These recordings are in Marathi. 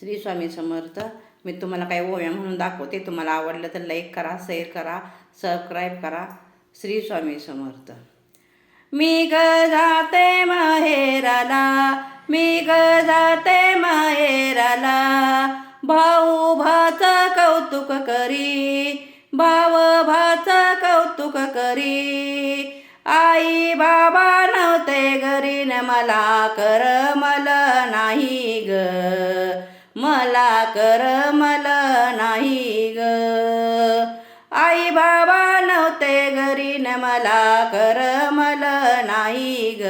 श्री स्वामी समर्थ मी तुम्हाला काही ओव्या म्हणून दाखवते. तुम्हाला आवडलं तर लाईक करा शेअर करा सबस्क्राईब करा. श्री स्वामी समर्थ. मी ग जाते माहेराला मी ग जाते माहेराला. भाऊ भाच कौतुक करी भाव भाच कौतुक करी. आई बाबा नव्हते घरी न मला कर मला नाही. मला कर मला नाही ग. आई बाबा नव्हते घरी न मला कर मला नाही ग.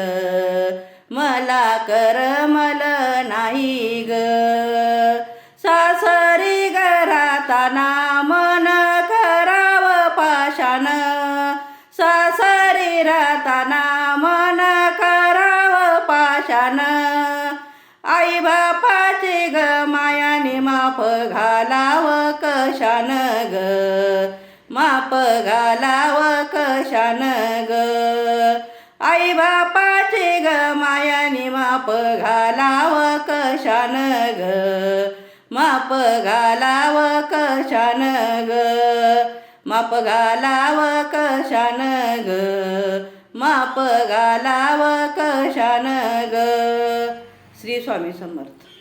मला कर मला नाही ग. सासरी घराताना मन कराव पाषाण. सासरी राहताना मन कराव पाषाण. आई बा माप घालाव कशान ग? माप घालाव कशान ग? आई बापाचे ग मायानी माप घालाव कशान ग? माप घालाव कशान ग? माप घालाव कशान ग? माप घालाव कशान ग? श्री स्वामी समर्थ.